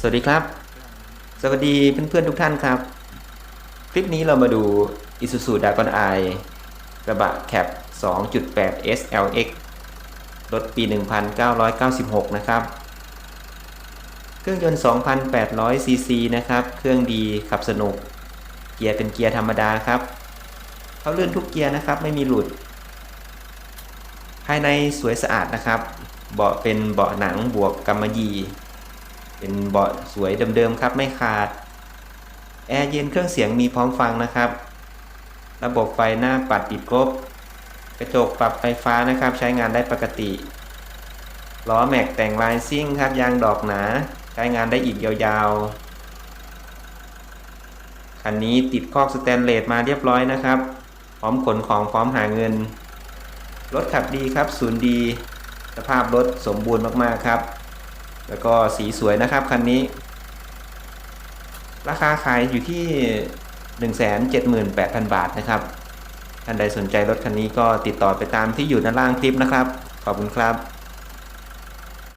สวัสดีครับ สวัสดีเพื่อนๆทุกท่านครับ คลิปนี้เรามาดู Isuzu d a g o n i กระบะแคป 2.8 SLX รถปี 1996 นะครับ เครื่องยนต์ 2,800ซีซีนะครับ เครื่องดีขับสนุก เกียร์เป็นเกียร์ธรรมดาครับ เขาเลื่อนทุกเกียร์นะครับ ไม่มีหลุด ภายในสวยสะอาดนะครับ เบาะเป็นเบาะหนังบวกกำมะหยี่ เป็นเบาะสวยเดิมๆครับไม่ขาด แอร์เย็นเครื่องเสียงมีพร้อมฟังนะครับ ระบบไฟหน้าปัดติดครบกระจกปรับไฟฟ้านะครับใช้งานได้ปกติ ล้อแม็กแต่งลายซิ่งครับยางดอกหนา ใช้งานได้อีกยาวๆ คันนี้ติดคอกสแตนเลสมาเรียบร้อยนะครับ พร้อมขนของพร้อมหาเงิน รถขับดีครับศูนย์ดี สภาพรถสมบูรณ์มากๆครับ แล้วก็สีสวยนะครับคันนี้ ราคาขายอยู่ที่ 178,000 บาทนะครับท่านใดสนใจรถคันนี้ก็ติดต่อไปตามที่อยู่ด้านล่างคลิปนะครับ ขอบคุณครับ